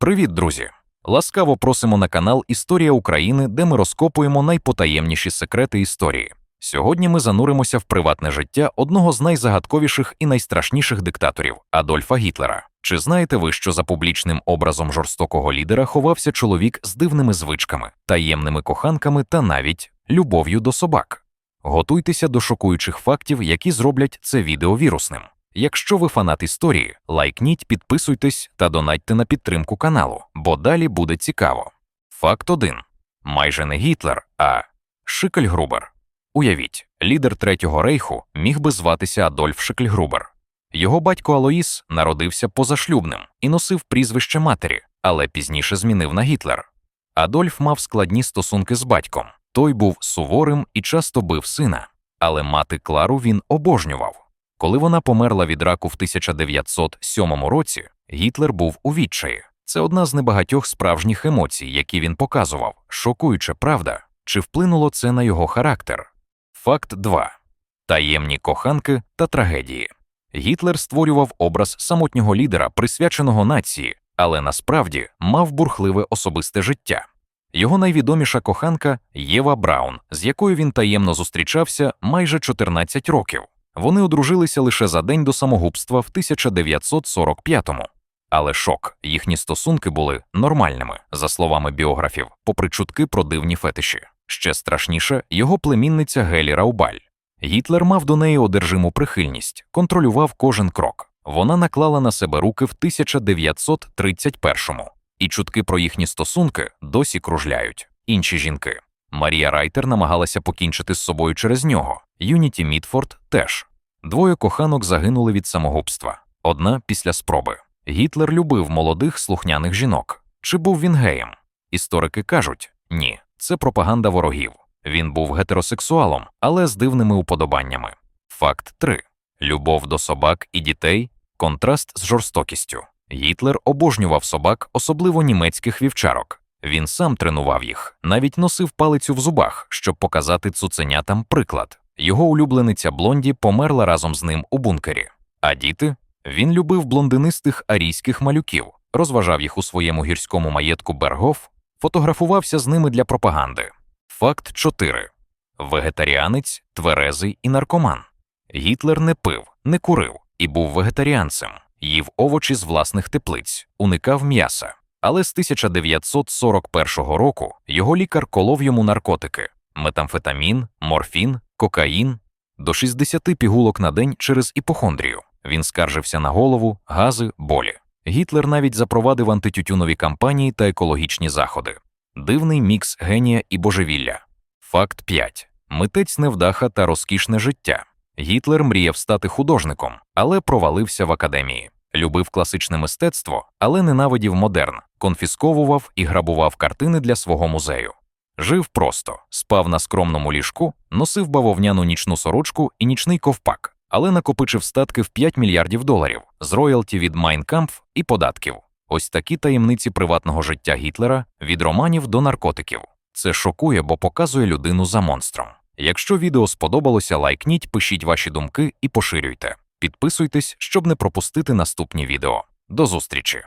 Привіт, друзі! Ласкаво просимо на канал Історія України, де ми розкопуємо найпотаємніші секрети історії. Сьогодні ми зануримося в приватне життя одного з найзагадковіших і найстрашніших диктаторів Адольфа Гітлера. Чи знаєте ви, що за публічним образом жорстокого лідера ховався чоловік з дивними звичками, таємними коханками та навіть любов'ю до собак? Готуйтеся до шокуючих фактів, які зроблять це відео вірусним. Якщо ви фанат історії, лайкніть, підписуйтесь та донатьте на підтримку каналу, бо далі буде цікаво. Факт 1. Майже не Гітлер, а Шикельгрубер. Уявіть, лідер Третього рейху міг би зватися Адольф Шикельгрубер. Його батько Алоїс народився позашлюбним і носив прізвище матері, але пізніше змінив на Гітлер. Адольф мав складні стосунки з батьком. Той був суворим і часто бив сина, але мати Клару він обожнював. Коли вона померла від раку в 1907 році, Гітлер був у відчаї. Це одна з небагатьох справжніх емоцій, які він показував. Шокуюча правда, чи вплинуло це на його характер? Факт 2. Таємні коханки та трагедії. Гітлер створював образ самотнього лідера, присвяченого нації, але насправді мав бурхливе особисте життя. Його найвідоміша коханка Єва Браун, з якою він таємно зустрічався майже 14 років. Вони одружилися лише за день до самогубства в 1945-му. Але шок, їхні стосунки були нормальними, за словами біографів, попри чутки про дивні фетиші. Ще страшніше його племінниця Гелі Раубаль. Гітлер мав до неї одержиму прихильність, контролював кожен крок. Вона наклала на себе руки в 1931-му, і чутки про їхні стосунки досі кружляють. Інші жінки. Марія Райтер намагалася покінчити з собою через нього. Юніті Мітфорд теж. Двоє коханок загинули від самогубства. Одна після спроби. Гітлер любив молодих слухняних жінок. Чи був він геєм? Історики кажуть ні, це пропаганда ворогів. Він був гетеросексуалом, але з дивними уподобаннями. Факт 3. Любов до собак і дітей контраст з жорстокістю. Гітлер обожнював собак, особливо німецьких вівчарок. Він сам тренував їх, навіть носив палицю в зубах, щоб показати цуценятам приклад. Його улюблениця Блонді померла разом з ним у бункері. А діти? Він любив блондинистих арійських малюків, розважав їх у своєму гірському маєтку Бергоф, фотографувався з ними для пропаганди. Факт 4. Вегетаріанець, тверезий і наркоман. Гітлер не пив, не курив і був вегетаріанцем, їв овочі з власних теплиць, уникав м'яса. Але з 1941 року його лікар колов йому наркотики: метамфетамін, морфін, кокаїн до 60 пігулок на день через іпохондрію. Він скаржився на голову, гази, болі. Гітлер навіть запровадив антитютюнові кампанії та екологічні заходи. Дивний мікс генія і божевілля. Факт 5. Митець невдаха та розкішне життя. Гітлер мріяв стати художником, але провалився в академії. Любив класичне мистецтво, але ненавидів модерн, конфісковував і грабував картини для свого музею. Жив просто, спав на скромному ліжку, носив бавовняну нічну сорочку і нічний ковпак, але накопичив статки в 5 мільярдів доларів з роялті від Майнкампф і податків. Ось такі таємниці приватного життя Гітлера від романів до наркотиків. Це шокує, бо показує людину за монстром. Якщо відео сподобалося, лайкніть, пишіть ваші думки і поширюйте. Підписуйтесь, щоб не пропустити наступні відео. До зустрічі!